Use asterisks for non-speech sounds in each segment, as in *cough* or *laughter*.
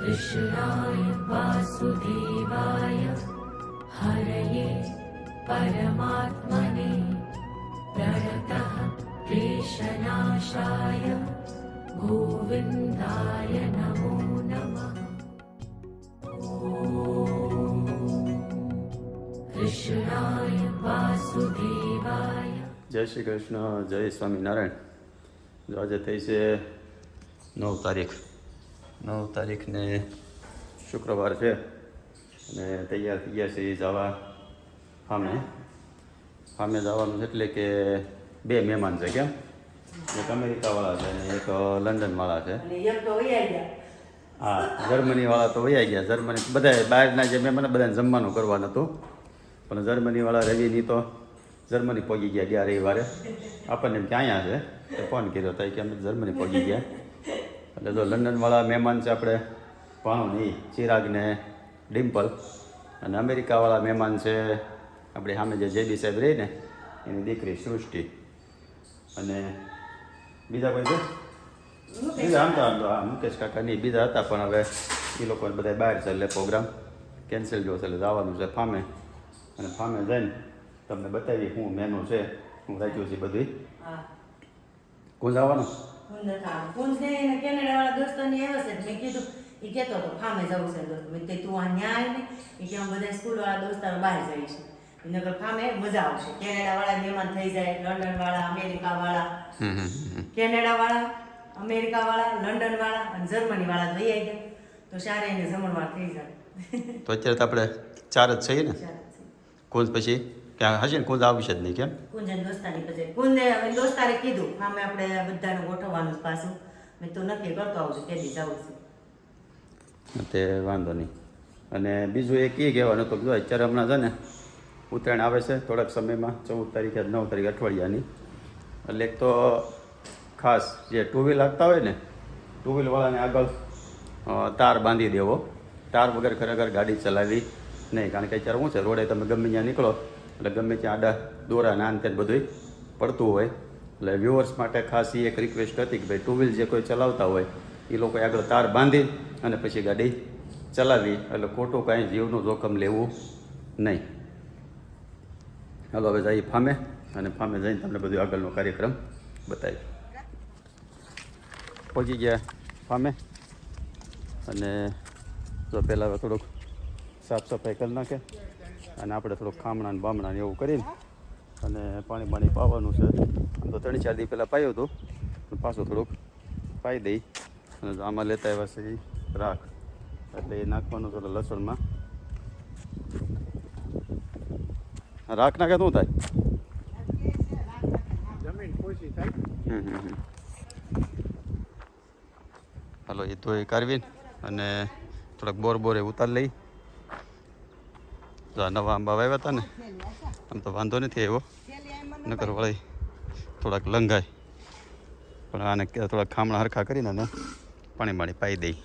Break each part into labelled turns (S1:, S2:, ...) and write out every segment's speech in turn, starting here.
S1: कृष्णाय वासुदेवाय हरये परमात्मने प्रणतः क्लेशनाशाय गोविन्दाय नमो नमः कृष्णाय वासुदेवाय
S2: જય શ્રી કૃષ્ણ જય સ્વામિનારાયણ જો આજે થઈ છે નવ તારીખ નવ તારીખને શુક્રવાર છે. અને તૈયાર થઈ ગયા છે જવા સામે. સામે જવાનું છે એટલે કે બે મહેમાન છે કેમ? એક અમેરિકાવાળા છે અને એક લંડનવાળા છે. હા જર્મનીવાળા તો વૈયા ગયા. જર્મની બધા બહારના જે મહેમાન બધાને જમવાનું કરવાનું હતું. પણ જર્મનીવાળા રવિની તો જર્મની પહોંચી ગયા ગયા રવિવારે. આપણને એમ કે અહીંયા છે. તો ફોન કર્યો તો કે અમે જર્મની પહોંચી ગયા. એટલે જો લંડનવાળા મહેમાન છે આપણે ભાણુની ચિરાગ ને ડિમ્પલ. અને અમેરિકાવાળા મહેમાન છે આપણે સામે જે જેબી સાહેબ રહી ને એની દીકરી સૃષ્ટિ. અને બીજા કોઈ છે? બીજા આમ તો આમ તો આ મુકેશ કાકા નહીં બીજા હતા પણ હવે એ લોકો બધા બહાર છે એટલે પ્રોગ્રામ કેન્સલ જો છે એટલે જવાનું છે ફામે. અને ફામે જઈને તમને બતાવી શું મેનુ છે હું રાખ્યું છે બધી.
S3: હા.
S2: કોણ જવાનું?
S3: આવવાનું. કુંજને એને કેનેડાવાળા દોસ્તોને આવ્યો છે મેં કીધું એ કહેતો હતો ફામે જવું છે દોસ્ત. મેં તું આ ન્યાય ને એ કે અમે બધા સ્કૂલવાળા દોસ્તારો બહાર જઈએ છીએ. નગર ફામે મજા આવશે. કેનેડાવાળા મહેમાન થઈ જાય લંડનવાળા અમેરિકાવાળા. કેનેડાવાળા અમેરિકાવાળા લંડનવાળા અને જર્મનીવાળા તો આવી ગયા. તો સારા એને જમણવાર થઈ જાય.
S2: તો અત્યારે તો આપણે ચાર જ છીએ ને?
S3: છે.
S2: કોણ પછી? ક્યાં હશે ને કોણ આવશે જ નહીં કેમ?
S3: કુંજન દોસ્તારી પછી કુંજને હવે દોસ્તારે કીધું આમે આપણે બધાને ગોઠવવાનું પાછું. મેં તો નક્કી કરતો આવું કે દી જવું છે.
S2: તે વાંધો નહીં. અને બીજું એક એ કહેવાનું તો જો અત્યારે હમણાં છે ને ઉત્તરાયણ આવે છે થોડાક સમયમાં ચૌદ તારીખે નવ તારીખ અઠવાડિયાની. એટલે એક તો ખાસ જે ટુ વ્હીલ લાગતા હોય ને ટુ વ્હીલવાળાને આગળ તાર બાંધી દેવો. તાર વગર ખરેખર ગાડી ચલાવી નહીં કારણ કે અત્યારે શું છે રોડે તમે ગમે ત્યાં નીકળો એટલે ગમે ત્યાં આડા દોરા નાન તે બધું પડતું હોય. એટલે વ્યુઅર્સ માટે ખાસ એક રિક્વેસ્ટ હતી કે ભાઈ ટુ વ્હીલ જે કોઈ ચલાવતા હોય એ લોકો આગળ તાર બાંધી અને પછી ગાડી ચલાવી. એટલે ખોટું કાંઈ જીવનું જોખમ લેવું નહીં. ચાલો હવે જઈએ ફામે અને ફામે જઈને તમને બધું આગળનો કાર્યક્રમ બતાવી પહોંચી ગયા ફામે. અને જો પહેલાં થોડુંક સાફ સફાઈ કરી નાખે. અને આપણે થોડુંક ખામણા ને બામણા ને એવું કરીને અને પાણી પાણી પાવાનું છે. આમ તો ત્રણ ચાર દી પહેલાં પાયું હતું પણ પાછું થોડુંક પાઈ દઈ અને આમાં લેતા આવ્યા છે એ રાખ. એટલે એ નાખવાનું છે લસણમાં. રાખ નાખે શું થાય. હાલો એ તો એ કાઢવી અને થોડાક બોર બોરે ઉતાર લઈ. આ નવા આંબા વાવ્યા હતા ને, આમ તો વાંધો નથી આવ્યો. નકર વળી થોડાક લંઘાય. પણ આને થોડાક ખામણા હરખા કરીને ને પાણી પાણી પાઈ દઈ.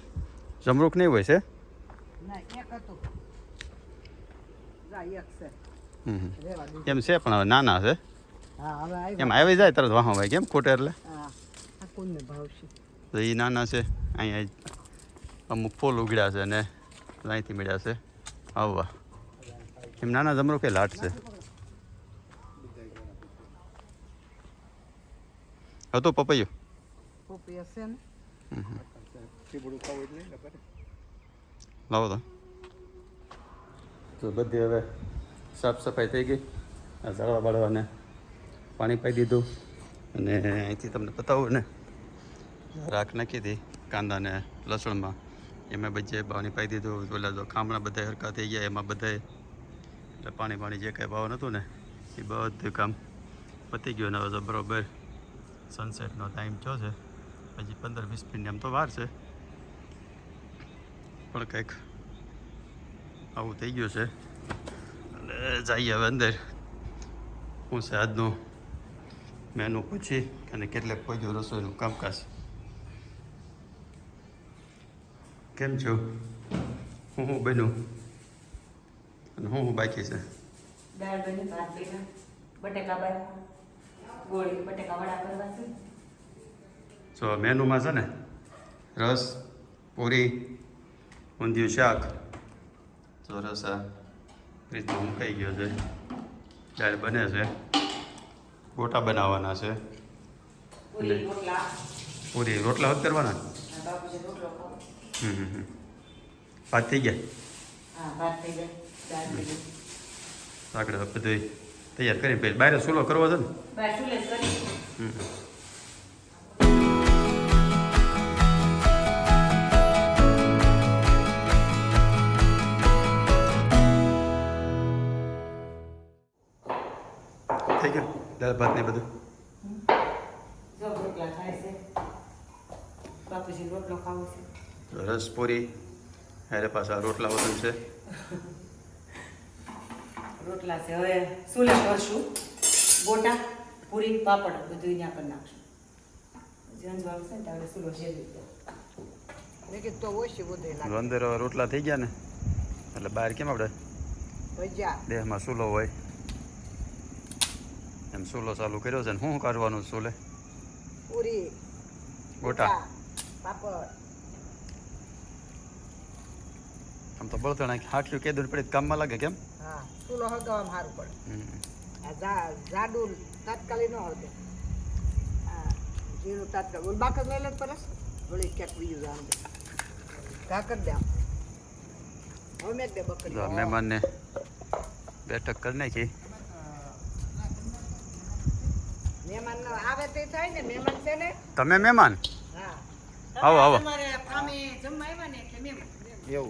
S2: જમરૂખ નહીં હોય છે?
S4: ના
S2: એમ છે, પણ હવે નાના છે. એમ આવી જાય તરત વાહ ભાઈ કેમ ખોટે એટલે? તો એ નાના છે, અહીંયા અમુક ફૂલ ઉગડ્યા છે અને અહીંથી મળ્યા છે. આવવા. એમ નાના જમરૂખ કે લાટ છે? હતો પપૈયું. લાવો તો. તો બધી હવે સાફ સફાઈ થઈ ગઈ. આ ઝાડવા બાળવાને પાણી પાઈ દીધું. અને અહીંથી તમને બતાવું ને. રાખ નાખી હતી કાંદાને લસણમાં. એમાં બધે પાણી પાઈ દીધું. પેલા જો ખામણા બધા હરકા થઈ ગયા. એમાં બધાય એટલે પાણી પાણી જે કાંઈ ભાવ નહોતું ને, એ બધું કામ પતી ગયું ને હવે તો બરોબર સનસેટનો ટાઈમ થયો છે. પછી પંદર વીસ મિનિટ એમ તો વાર છે. પણ કંઈક આવું થઈ ગયું છે. એટલે જઈએ હવે અંદર. હું છે મેનુ પૂછી અને કેટલેક પહોંચ્યું રસોઈનું કામકાજ? કેમ છો? હું હું બન્યું? અને હું હું બાકી છે?
S3: દાળ બની ભાત બન્યા. બટેકા બન્યા ગોળી બટેકા વડા કરવા છે.
S2: જો મેનુમાં છે ને રસ પૂરી ઊંધિયું શાક ચોરસા રીતનો મુકાઈ ગયો છે. દાળ બને છે. ગોટા બનાવવાના છે.
S3: પૂરી રોટલા.
S2: પૂરી કરવાના?
S3: આ
S2: હમ હમ હમ. ભાત થઈ ગયા?
S3: હા ભાત થઈ ગઈ
S2: આગળ બધું તૈયાર કરી પછી બહાર સુલો કરવો છે ને? હમ. થઈ ગયું? દાળ ભાત ને બધું? રસ પૂરી. અરે પાછા રોટલા વતન છે.
S3: રોટલા છે. હવે સુલે કરશું? ગોટા પૂરી પાપડ બધું અહીંયા પર નાખશું. જંજવાળું છે ને ત્યારે સુલો શેરી
S2: અંદર રોટલા થઈ ગયા ને એટલે બહાર કેમ આપણે
S4: ભજીયા.
S2: દેહમાં સુલો હોય. એમ સૂલો ચાલુ કર્યો છે ને શું કરવાનું સૂલે?
S4: પૂરી
S2: ગોટા
S4: પાપડ.
S2: આમ તો બળતણ હાટલું કે દૂર પડી કામમાં લાગે કેમ?
S4: હા ચૂલો આમ સારું પડે. જાડું તાત્કાલિક ન આ જીરું તાત્કાલિક. ઓલ બાકર લઈ લે પરસ વળી ક્યાંક બીજું જાણ દે કાકર દે આમ. હવે મેં દે બકરી.
S2: મહેમાનને બેઠક કરી નાખી.
S4: મહેમાન ન આવે તે થાય ને મહેમાન છે ને?
S2: તમે મહેમાન?
S4: હા.
S2: આવો, આવો.
S4: તમારે ફામે જમવા આવ્યા ને એટલે મહેમાન.
S2: જો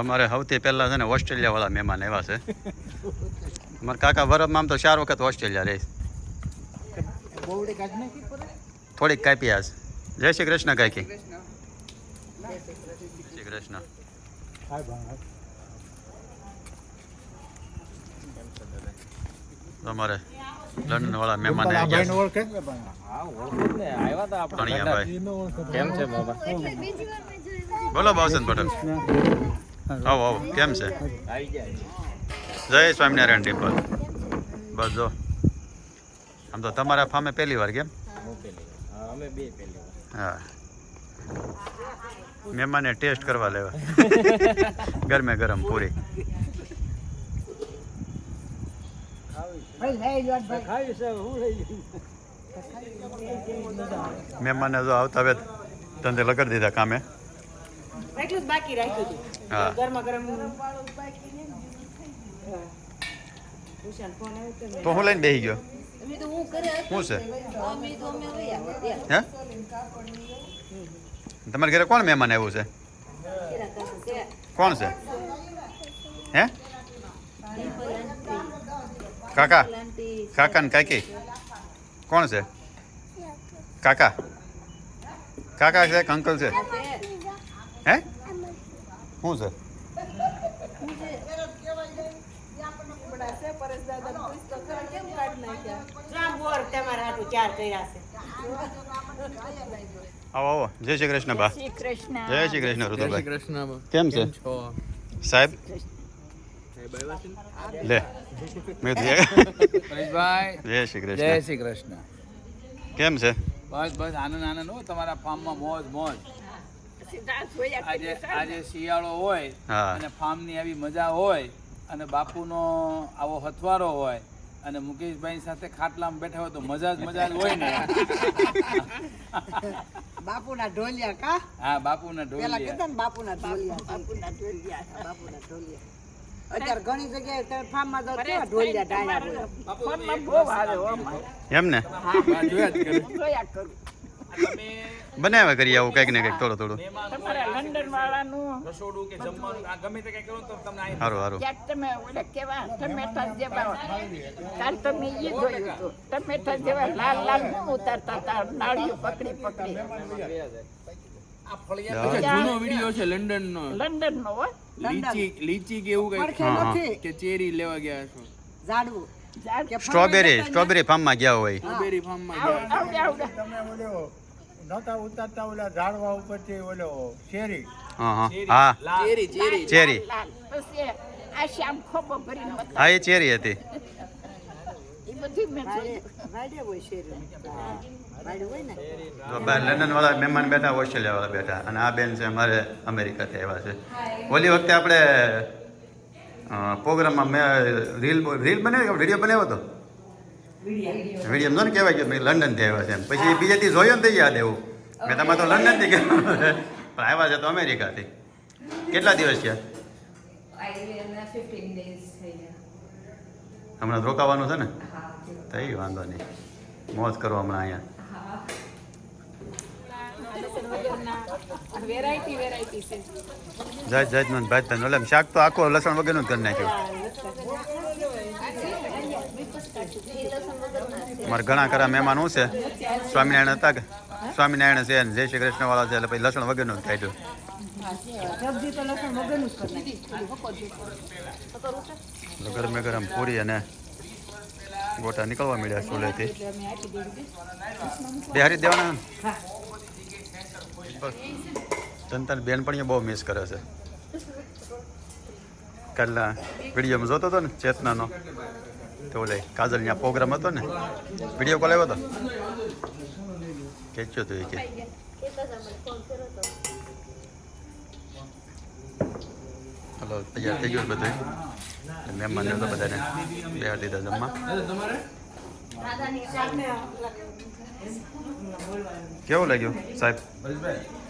S2: અમારે સૌથી પહેલાં છે ને ઓસ્ટ્રેલિયાવાળા મહેમાન આવ્યા છે. મારા કાકા વરફમાં આમ તો ચાર વખત ઓસ્ટ્રેલિયા રહે
S4: બહુડી કાઢ નાખી પૂરે
S2: થોડીક કાપી આજ. જય શ્રી કૃષ્ણ કાકી.
S4: શ્રી કૃષ્ણ.
S2: જય શ્રી કૃષ્ણ. અમારે લંડન વાળા મહેમાન આવી ગયા છે. કણિયાભાઈ
S5: કેમ છે બાબા?
S2: બોલો ભાવસન પટેલ આવો આવો કેમ છે
S5: આવી ગયા
S2: જય સ્વામિનારાયણ ટેમ્પલ બસ જો આમ તો તમારા ફામે પહેલી વાર કેમ
S5: હું પેલી હા, અમે બે પેલી
S2: હા મહેમાને ટેસ્ટ કરવા લેવા ગરમે ગરમ પૂરી
S4: ભાઈ લઈ લો ભાઈ
S5: ખાવી છે હું લઈ
S2: મહેમાને જો આવતા હવે ધંધે લગાડી દીધા કામે
S3: એટલું જ બાકી રાખ્યું હતું.
S2: હા.
S3: ગરમા ગરમ હા. ઉષાનો ફોન આવ્યો હતો ને.
S2: તો હું લઈને બેસી ગયો?
S3: મેં તો હું કરે
S2: શું છે?
S3: અમે તો અમે લઈ આવ્યા
S2: હે? તમારા ઘરે કોણ મહેમાન આવ્યું છે?
S3: કેરા કાકા છે.
S2: કોણ છે? હે? કાકા? કાકા ને કાકી? કોણ છે? કાકા? કાકા છે કે અંકલ છે. હે શું છે
S3: ત્રણ બોર તમારા હાટુ ચાર કર્યા છે
S2: આવો આવો જય શ્રી કૃષ્ણ બા
S6: શ્રી કૃષ્ણ
S2: જય શ્રી કૃષ્ણ ઋતુભાઈ
S5: કૃષ્ણ
S2: કેમ છે
S5: છો
S2: સાહેબ લે મેં કીધું,
S5: પરેશભાઈ
S2: જય શ્રી
S5: જય
S2: કૃષ્ણ
S5: શ્રી કૃષ્ણ
S2: કેમ છે
S5: બસ બસ આનંદ આનંદ હો તમારા ફાર્મમાં મોજ મોજ
S6: સીધા જોયા
S5: આજે આજે શિયાળો હોય. અને ફાર્મની આવી મજા હોય અને બાપુનો આવો હથવારો હોય અને મુકેશભાઈ સાથે ખાટલામાં બેઠા હોય તો મજા જ મજા જ હોય ને. *laughs*
S4: બાપુના ઢોલિયા કા?
S5: હા બાપુના
S4: પેલા કીધું ને બાપુના ઢોલિયા
S6: બાપુના ઢોલિયા.
S4: બાપુના ઢોલિયા. અત્યારે ઘણી જગ્યાએ તમે ફાર્મમાં જાઓ કેવા ઢોલિયા ડાયા હોય?
S2: એમ ને
S5: હા, જોયા જ કરું.
S6: જોયા કરું.
S2: બનાવ્યા કરીએ આવું કંઈક ને કંઈક થોડું થોડું.
S6: તમારા લંડન વાળાનું
S5: રસોડું કે જમવાનું આ ગમે તે કંઈ કરો તો તમને
S2: સારું સારું
S6: તમે ઓલા કેવા ટમેટા જેવા કાલ તમે એ જોયું હતું. ટમેટા જેવા લાલ લાલ હું ઉતારતા હતા નાળિયું પકડી પકડી.
S5: આ જૂનો વીડિયો છે લંડન નો
S6: લંડન નો
S5: લીચી લીચી કે એવું કઈ કે ચેરી લેવા ગયા છો?
S4: ઝાડવું.
S6: ઝાડ.
S2: સ્ટ્રોબેરી સ્ટ્રોબેરી ફાર્મમાં ગયા હોય.
S5: સ્ટ્રોબેરી ફાર્મમાં ગયા
S7: તમે નહોતા ઉતારતા ઓલા ઝાડવા ઉપરથી ઓલો શેરી.
S2: હા હા. હા.
S5: ચેરી ચેરી
S2: ચેરી
S6: આ શ્યામ ખોબો ભરીને.
S2: હા એ ચેરી હતી. લંડન વાળા મહેમાન બેઠા ઓસ્ટ્રેલિયા વાળા બેઠા. અને આ બેન છે અમારે અમેરિકાથી આવ્યા છે. ઓલી વખતે આપણે પ્રોગ્રામમાં મેં રીલ રીલ બનાવી વીડિયો બનાવ્યો હતો?
S3: વિડીયા
S2: વીડિયો. ને કહેવાય કે ભાઈ લંડનથી આવ્યા છે પછી બીજેથી જોયો ને થઈ યાદ એવું. મેં તમારે તો લંડનથી કહેવાનું છે પણ આવ્યા છે તો અમેરિકાથી કેટલા દિવસ છે હમણાં રોકાવાનું છે ને? થઈ વાંધો નહીં. મોજ કરો હમણાં અહીંયા. જાત જાતનું ભાત એટલે શાક તો આખો લસણ વગરનું જ કરી નાખ્યું. અમારે ઘણા ખરા મહેમાન છે. સ્વામિનારાયણ હતા કે? સ્વામિનારાયણ છે જય શ્રી કૃષ્ણ વાળા છે એટલે પછી લસણ વગરનું જ કાઢ્યું ગરમે ગરમ પૂરી અને ગોટા નીકળવા મળ્યા ચૂલેથી બે હારી દેવાના? જનતાની બેનપણીઓ બહુ મિસ કરે છે. કાલના વિડીયોમાં જોતો હતો ને ચેતનાનો. તો ઓલે કાજલ ત્યાં પ્રોગ્રામ હતો ને વીડિયો કોલ આવ્યો હતો ખેંચ્યો તો એ કે. હલો તૈયાર થઈ ગયું બધું? મહેમાન તો બધાને બે દીધા જમવા. કેવું લાગ્યું સાહેબ?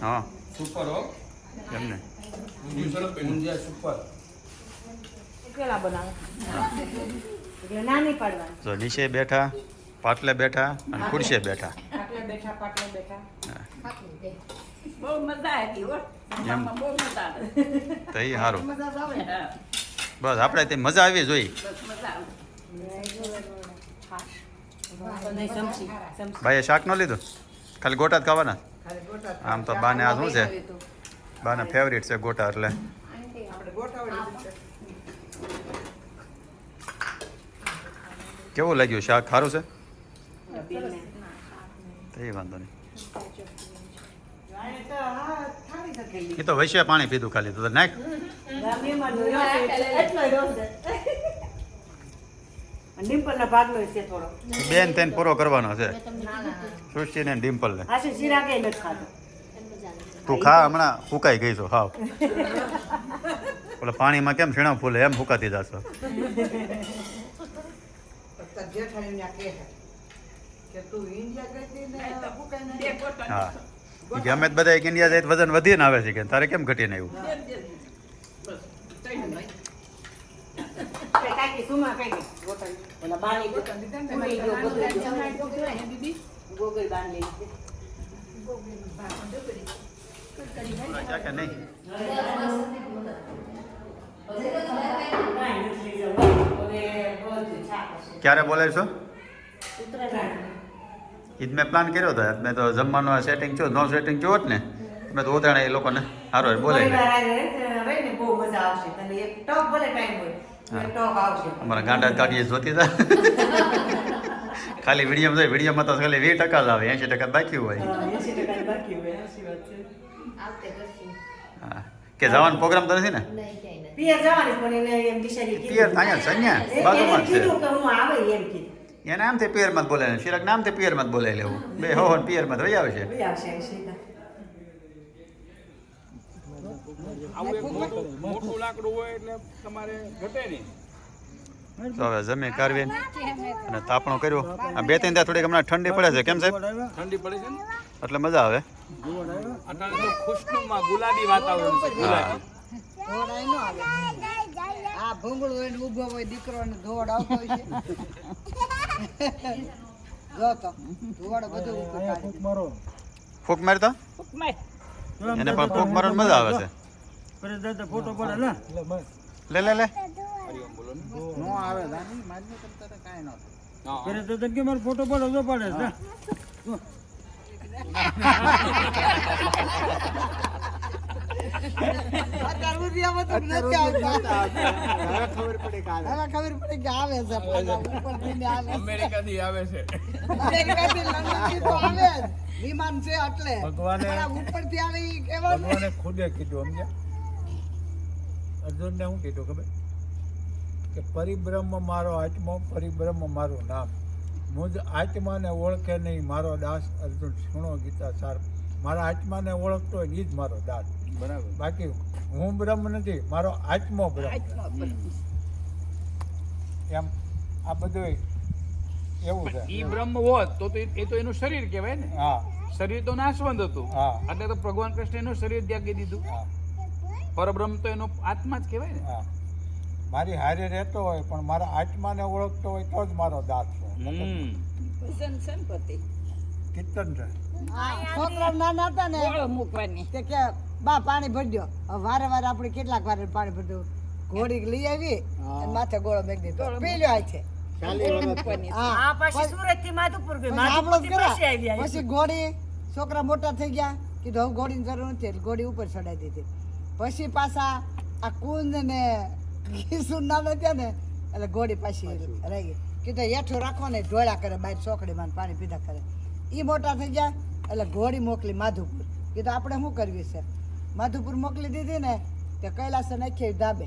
S2: હા.
S5: સુપર હો.
S2: કેમ ને
S5: સુપર
S3: કેલા બનાવે. એટલે નાની પાડવાની.
S2: તો નીચે બેઠા પાટલે બેઠા અને ખુરશીએ બેઠા.
S3: પાટલે બેઠા પાટલે બેઠા.
S6: બહુ મજા આવી હો. બહુ મજા આવે.
S2: તો એ સારું
S6: મજા આવે.
S2: બસ આપણે તે મજા આવી જોઈ. ભાઈએ શાક ન લીધું? ખાલી ગોટા જ ખાવાના? આમ તો બાને આ શું છે? બાને ફેવરિટ છે ગોટા એટલે.
S4: આપણે ગોટાવડી
S2: કેવું લાગ્યું? શાક સારું છે? એ વાંધો નહીં. એ તો વૈશ્ય પાણી પીધું ખાલી તો નાખ.
S3: નો
S2: બેન તેને પૂરો કરવાનો છે. સૃષ્ટિને ને
S3: નથી ખાતો.
S2: તું ખા હમણાં ફૂકાઈ ગઈ છો. હાવ. ઓલા પાણીમાં કેમ છીણા ફૂલે એમ ફૂકાતી જશો.
S4: તાર જેઠાણી ને કહે કે તું ઇન્ડિયા ગઈ હતી ને ફૂંકાઈ
S6: બે
S4: નહીં
S6: કોટા
S2: હા ઈ કે અમે જ બધા એક ઇન્ડિયા જાય તો વજન વધીને આવે છે કે તારે કેમ ઘટીને આવ્યું
S6: બે
S2: ક્યારે બોલાવીશો
S3: છો?
S2: ઈદ મેં પ્લાન કર્યો હતો મેં તો જમવાનું સેટિંગ છો નો સેટિંગ થયું ને મેં તો ઉતરાણ એ લોકોને સારો બોલે
S3: પરિવાર ને બહુ મજા આવશે. તને એક ટોક ભલે ટાઈમ હોય એક ટોક આવશે.
S2: અમારા ગાંડા કાઢીએ જોતી હતા. *laughs* ખાલી વીડિયો જોઈએ વિડીયોમાં તો ખાલી વીસ ટકા જ આવે એંશી ટકા બાકી હોય.
S3: એસી ટકા બાકી હોય સાચી વાત છે.
S2: હા. કે જવાનો પ્રોગ્રામ તો નથી ને?
S3: પિયર જવાની પણ એને એમ બિચારી
S2: પિયર અહીંયા છે, અહીંયા, બાજુમાં છે.
S3: કીધું કે હું આવે એમ કીધું.
S2: એના આમ તે પિયર મત બોલાય શિરક નામ તે પિયર મત બોલાવી લેવું. બે હો હો પિયરમાં જ વહી આવે
S3: આવશે. એસી
S5: આવું એક મોટું મોટું લાકડું હોય એટલે તમારે ઘટે નહીં
S2: તો હવે જમે કરવી અને તાપણો કર્યો. આ બે ત્રણ ત્યાં થોડીક હમણાં ઠંડી પડે છે. કેમ સાહેબ?
S5: ઠંડી પડે છે
S2: એટલે મજા આવે.
S5: ગુલાબી વાતાવરણ છે
S4: આવે. આ ભૂંગળું હોય ને ઊભો હોય દીકરો ને ધોવડ આવતો હોય છે. જો તો ધોવડ બધું ઉપર કાઢી દે.
S2: ફૂક મારતો
S6: ઉપમાય
S2: એને પણ ફૂક મારવાની મજા આવે છે.
S7: ફોટો પડે ને
S2: લે લે લે
S7: નો આવે દાદી મારી કરતા તો કાંઈ ન
S5: હા.
S7: કરે તો કે મારો ફોટો પડે તો પડે છે *laughs* ખબર પડી કે આવે.
S4: હવે ખબર પડી કે આવે છે પાછા ઉપરથી ને આવે છે.
S5: અમેરિકાથી આવે છે.
S4: અમેરિકાથી તો આવે જ. વિમાન છે એટલે.
S7: ભગવાને-
S4: પણ આ આવે ઈ કહેવાનું
S7: ભગવાને ખુદે કીધું સમજ્યા? અર્જુનને હું કીધું ખબર? કે પરિબ્રહ્મ મારો આત્મો પરિબ્રહ્મ મારું નામ. મુજ આત્માને ઓળખે નહીં મારો દાસ અર્જુન. સુણો ગીતા સાર મારા આત્માને ઓળખતો હોય એ જ મારો દાદ.
S5: બરાબર.
S7: બાકી હું બ્રહ્મ નથી મારો આત્મો બ્રહ્મ. એમ આ બધું એવું
S5: ઈ
S7: એ
S5: બ્રહ્મ હોત તો તો એ તો એનું શરીર કહેવાય ને.
S7: હા.
S5: શરીર તો નાશવંત હતું.
S7: હા.
S5: એટલે તો ભગવાન કૃષ્ણ એનું શરીર ત્યાગી દીધું. પરબ્રહ્મ તો એનો આત્મા જ કહેવાય ને.
S7: હા. મારી હારે રહેતો હોય પણ મારા આત્માને ઓળખતો હોય તો જ મારો દાદ છે.
S5: હમ.
S6: ભજન સંપત્તિ.
S7: કીર્તન છે.
S4: છોકરા નાના હતા ને
S6: મૂકવાની.
S4: તે કે બા પાણી ભરજો વારે વારે આપણે કેટલાક વાર પાણી ભરજો ઘોડી લઈ આવી માથે ગોળો મેક દીધો. પી લ્યો આ છે
S3: પાછી સુરતથી માધુપુર ગઈ.
S4: પછી આપણો જ
S3: માધુપુર
S4: કરા.
S3: આવી આવી
S4: પછી ઘોડી છોકરા મોટા થઈ ગયા. કીધું હવે ઘોડીની જરૂર નથી. ઘોડી ઉપર ચડાવી દીધી. પછી પાછા આ કુંદ ને કિશોર નામે ત્યાં ને એટલે ઘોડી પાછી રહી ગઈ. કીધું હેઠું રાખો ને ઢોળા કરે બહાર ચોકડીમાં પાણી પીધા કરે. એ મોટા થઈ ગયા. એટલે ઘોડી મોકલી માધુપુર. કીધું આપણે શું કરવી છે? માધુપુર મોકલી દીધી ને તે કૈલાસે નાખી ધાબે.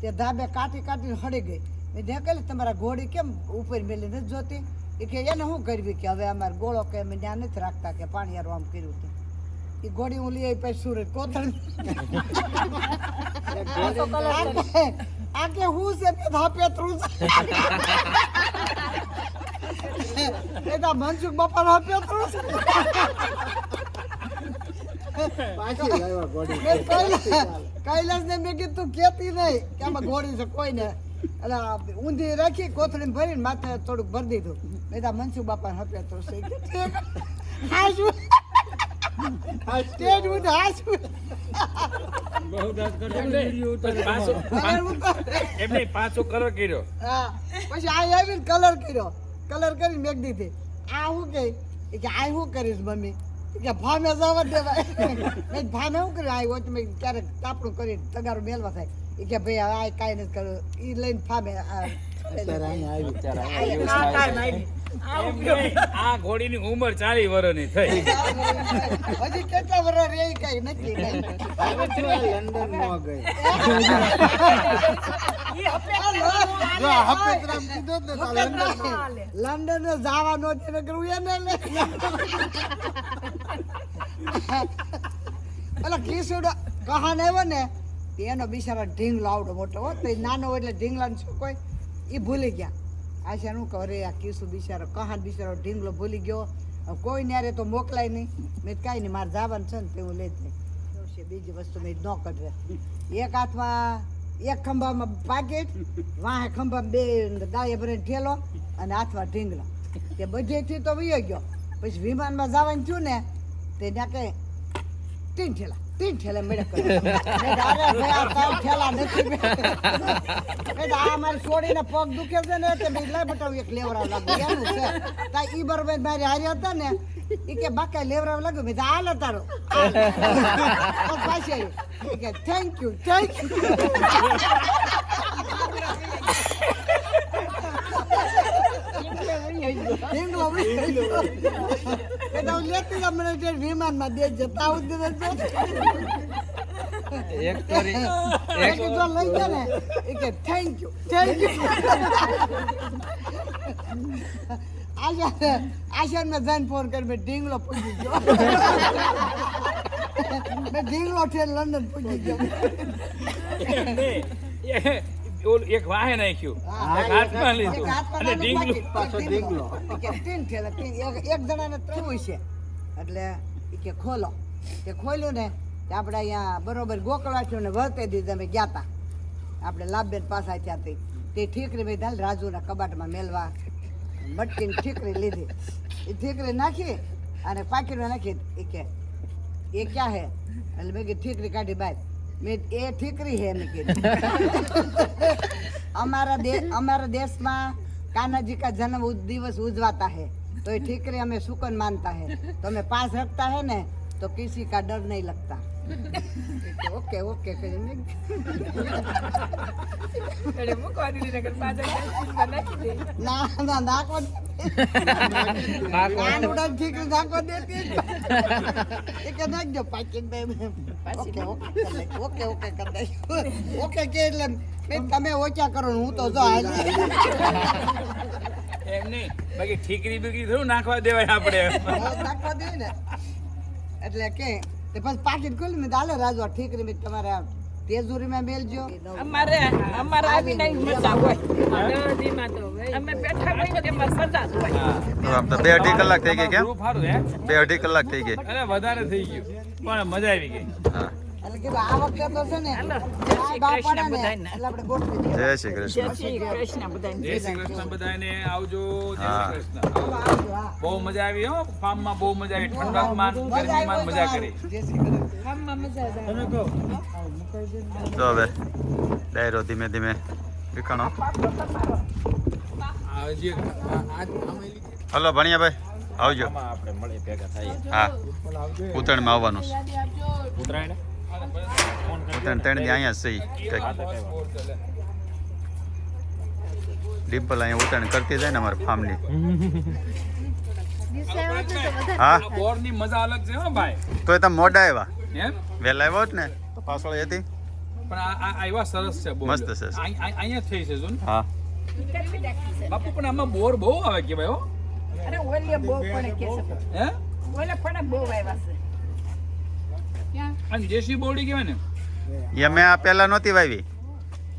S4: તે ધાબે કાટી કાટી હળી ગઈ. મેં ત્યાં કહે તમારા ઘોડી કેમ ઉપર મેલી નથી જોતી? એ કે એને શું કરવી કે હવે અમારે ગોળો કે અમે ત્યાં નથી રાખતા કે પાણી યાર આમ કર્યું હતું? એ ઘોડી હું લઈ આવી પછી સુરત કોથળ. *laughs* આ કે હું છે ધાપે ત્રું છે? *laughs* એ તો મનસુખ બાપા કૈલાસ- મેં કીધું તું કેતી નહીં. કે આમાં ઘોડી છે કોઈ ને એટલે ઊંધી રાખી કોથળી ભરીને માથે થોડુંક ભરી દીધું. તો મનસુખ બાપા હપ્યા તો. હાસું. સ્ટેજ ઉઠે હાસું.
S5: એમને પાછો કલર કર્યો.
S4: હા. પછી આ આવીને કલર કર્યો. કલર કરી મેક દીધી આ હું કે કે આ હું કરીશ મમ્મી? કે ભામે જવા દેવાય *laughs* મેં ભામે શું કર્યું આ હોય તો મેં ક્યારેક તાપણું કરી તગારું મેલવા થાય. એ કે ભાઈ આ કાંઈ નથી કર્યું એ લઈને ફામે આ
S3: આ
S5: ઘોડીની ઉંમર ચાલી વર્ષની થઈ.
S4: હજી કેટલા વર્ષ કઈ નથી. લંડનમાં ગઈ. લંડન ને જવા નો છે નકર એને લે. એટલે કિશોર કહાન આવ્યો ને એનો બિચારા ઢીંગલો લાવડો મોટો હો તો નાનો હોય એટલે ઢીંગલા ને શું કોઈ એ ભૂલી ગયા. આ છે શું કરે આ કીસું બિચારો કહાન બિચારો ઢીંગલો ભૂલી ગયો. હવે કોઈ ન્યારે તો મોકલાય નહીં. મેં કાંઈ નહીં, મારે જવાનું છે ને તે હું લેતી છે બીજી વસ્તુ મેં ન કરે એક હાથમાં એક ખંભામાં પાકેટ, વાહે ખંભામાં બે ગાય ભરીને ઠેલો અને હાથમાં ઢીંગલો. તે બધેથી તો વયો ગયો. પછી વિમાનમાં જવાનું થયું ને, તે ત્યાં કંઈ ટીન ઠેલા. તીન ઠેલા મેળે કર્યો મેં કીધું, અરે ભાઈ આ ત્રણ ઠેલા નથી છોડીને પગ દુખે છે ને તે મેં બટાવું એક લેવરાવ લાગુ. એનું છે. તા ઈ બરોબર મારી હારી હતા ને ઈ કે બાકા લેવરાવ લાગ્યું મેં હાલ તારો. પાછી આવી કે થેન્ક યુ થેન્ક યુ તો લેતી જાઉં, મને તે વિમાનમાં દે જતા જ નથી.
S5: એક તોરી
S4: મેં કીધું લઈ ગયા ને એ કે થેન્ક યુ થેન્ક યુ આશા આશા મેં જઈને ફોન કરી મેં ઢીંગલો પૂછી ગયો મેં ઢીંગલો ઠેર લંડન પૂછી ગયો
S5: ઓલું એક વાહે નાખ્યું. એક હાથમાં લીધું. અને
S4: નાનું પાછો. ઢીંગલો. કે તીન થેલા એક જણાને ત્રણ છે. એટલે કે ખોલો. તે ખોલ્યું ને આપણે અહીંયા બરોબર ગોકળવાઠ્યું ને વર્તે દીધું અમે ગયા હતા આપણે લાભબેન પાસા ત્યાંથી તે. ઠીકરી ભાઈ દાલ રાજુના કબાટમાં મેલવા મટકીને ઠીકરી લીધી. એ ઠીકરી નાખી અને પાકીટમાં નાખી. એ કે એ ક્યાં હે? એટલે મેં કીધું ઠીકરી કાઢી બહાર એ ઠીકરી હે એમ કીધું. અમારા દે અમારા દેશમાં કાનાજી કા જન્મ દિવસ ઉજવાતા હે તો એ ઠીકરી અમે સુકન માનતા હે તો અમે પાસ રખતા હે ને, તો કિસી કા ડર નહીં લગતા. ઓકે ઓકે કરીને
S6: અરે મૂકવા નગર પાછળ
S4: ના ના નાખવા કાન ઉડા નાખવા દેતી કે નાખજો પાકીને ઓકે ઓકે ઓકે ઓકે કે એટલે તમે ઓછા કરો હું તો જો હાલ
S5: એમ નહીં બાકી ઠીકરી બીકરી નાખવા દેવાય આપણે
S4: નાખવા દે ને એટલે કે તે પછી પાકીટ ખોલી મેં દાલે રાજવા ઠીક રે મેં તમારે તેજુરીમાં મેલજો.
S6: અમારે અમારે આવી નહીં મજા હોય. અમે બેઠા હોય ને મજા હોય.
S2: તો આમ તો બે અઢી કલાક થઈ ગઈ કેમ? બે અઢી કલાક થઈ ગઈ.
S5: અરે વધારે થઈ ગયું. પણ મજા આવી ગઈ.
S2: હા.
S4: તો
S2: જય શ્રી કૃષ્ણ
S6: બધાને.
S5: આવજો. બહુ મજા આવી હો. ફાર્મમાં બહુ મજા આવી. ઠંડકમાં ગરમીમાં મજા કરી.
S4: જય શ્રી કૃષ્ણ.
S2: જો હવે ડાયરો ધીમે ધીમે વિખાણો હલો ભણિયા ભણિયાભાઈ આવજો.
S8: આપણે મળે ભેગા થાય
S2: હા. ઉત્તરાયણમાં આવવાનું ઉત્તરાયણ ત્રણ દી અહીંયા સહી કંઈક. ડિમ્પલ અહીંયા ઉતરણ કરતી જાય ને અમારા ફાર્મની હા?
S5: બોરની મજા અલગ છે હો ભાઈ.
S2: તમે મોડા આવ્યા?
S5: એમ?
S2: વહેલા આવ્યો જ ને તો પાછળ હતી.
S5: પણ આ આ આવ્યા સરસ છે બોર.
S2: મસ્ત છે.
S5: અહીં- અહીં- અહીંયા થઈ છે જો
S2: હા.
S5: બાપુ પણ આમાં બોર બહુ આવે કે ભાઈ હો.
S6: અરે ઓલે બહુ પણ કે છે.
S5: હે?
S6: ઓલે પણ બહુ આવ્યા છે.
S5: અને દેશી બોરડી કહેવાય ને.
S2: એ મેં આ પહેલા નહોતી વાવી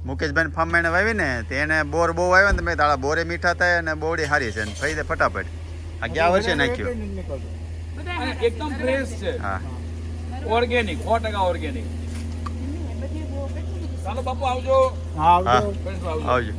S2: મુકેશભાઈ ફાર્મ એને વાવી ને તે એને બોર બહુ આવ્યો ને મેં તાળા બોરે મીઠા થાય અને બોડી સારી છે. ને થઈ દે ફટાફટ. આ ગયા વર્ષે નાખ્યું.
S5: એકદમ ફ્રેશ છે.
S2: હા.
S5: ઓર્ગેનિક સો ટકા ઓર્ગેનિક ચાલો બાપુ આવજો. આવજો.
S2: આવજો.